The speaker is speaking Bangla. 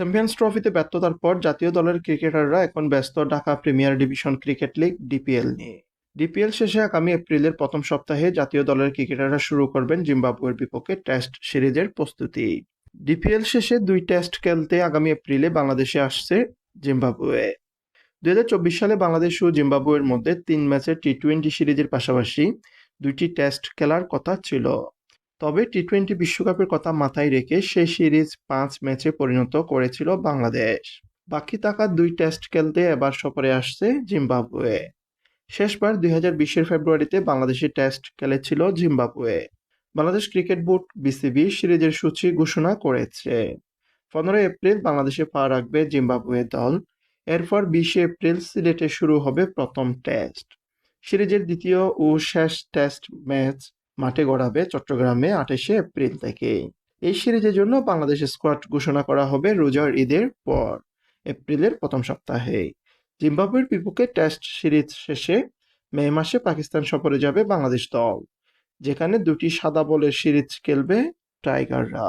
চ্যাম্পিয়ন্স ট্রফিতে ব্যর্থতার পর জাতীয় দলের ক্রিকেটাররা এখন ব্যস্ত Dhaka premier division cricket league, DPL নিয়ে। ডিপিএল শেষে আগামী এপ্রিলের প্রথম সপ্তাহে জাতীয় দলের ক্রিকেটাররা শুরু করবেন জিম্বাবুয়ের বিপক্ষে টেস্ট সিরিজের প্রস্তুতি। ডিপিএল শেষে দুই টেস্ট খেলতে আগামী এপ্রিলে বাংলাদেশে আসছে জিম্বাবুয়ে। দুই হাজার চব্বিশ সালে বাংলাদেশ ও জিম্বাবুয়ের মধ্যে তিন ম্যাচের টি টোয়েন্টি সিরিজের পাশাপাশি দুইটি টেস্ট খেলার কথা ছিল। তবে টি টোয়েন্টি বিশ্বকাপের কথা মাথায় রেখে সেই সিরিজ পাঁচ ম্যাচে পরিণত করেছিল বাংলাদেশ। বাকি থাকা দুই টেস্ট খেলতে এবার সফরে আসছে জিম্বাবুয়ে। শেষবার দুই হাজার বিশের ফেব্রুয়ারিতে বাংলাদেশে টেস্ট খেলেছিল Zimbabwe. Bangladesh cricket board BCB সিরিজের সূচি ঘোষণা করেছে। পনেরোই এপ্রিল বাংলাদেশে পা রাখবে জিম্বাবুয়ে দল। এরপর বিশে এপ্রিল সিলেটে শুরু হবে প্রথম টেস্ট। সিরিজের দ্বিতীয় ও শেষ টেস্ট ম্যাচ মাঠে গড়াবে চট্টগ্রামে আঠাশে এপ্রিল থেকে। এই সিরিজের জন্য বাংলাদেশ স্কোয়াড ঘোষণা করা হবে রোজার ঈদের পর, এপ্রিলের প্রথম সপ্তাহে। জিম্বাবুয়ের বিপক্ষে টেস্ট সিরিজ শেষে মে মাসে পাকিস্তান সফরে যাবে বাংলাদেশ দল, যেখানে দুটি সাদা বলের সিরিজ খেলবে টাইগাররা।